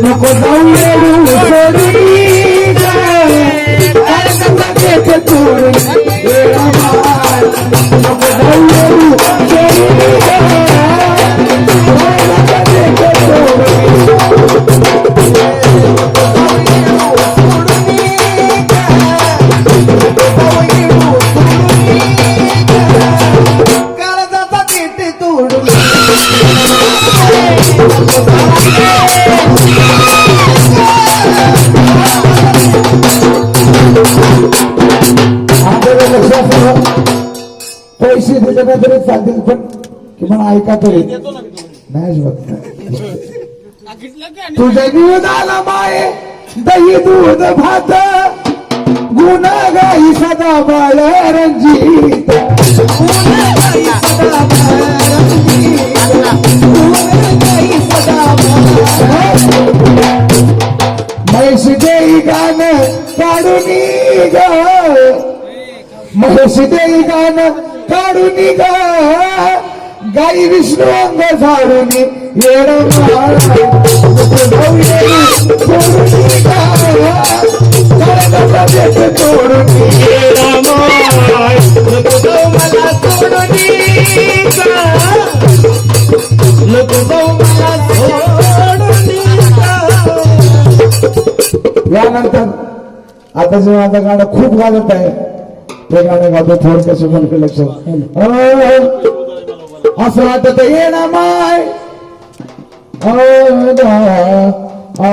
Nos acordamos de un पैसे दिले नाही तरी चालतील पण किमान ऐका नाही अजिबात तुझ्या निवेदाला माये दही दूध भात गुण गाई सदा बाळ रंजीत महेश देई गाण काढून ग महेश देई गाण काढून ग गाई विष्णू अंग झाडून येड तोडून नको यानंतर आता जे माझं गाणं खूप गाजत आहे ते गाणं गातो थोडक्यास म्हणून लक्षात हो, हो, हो. असं वाटत ये ना माय अं, आ, आ,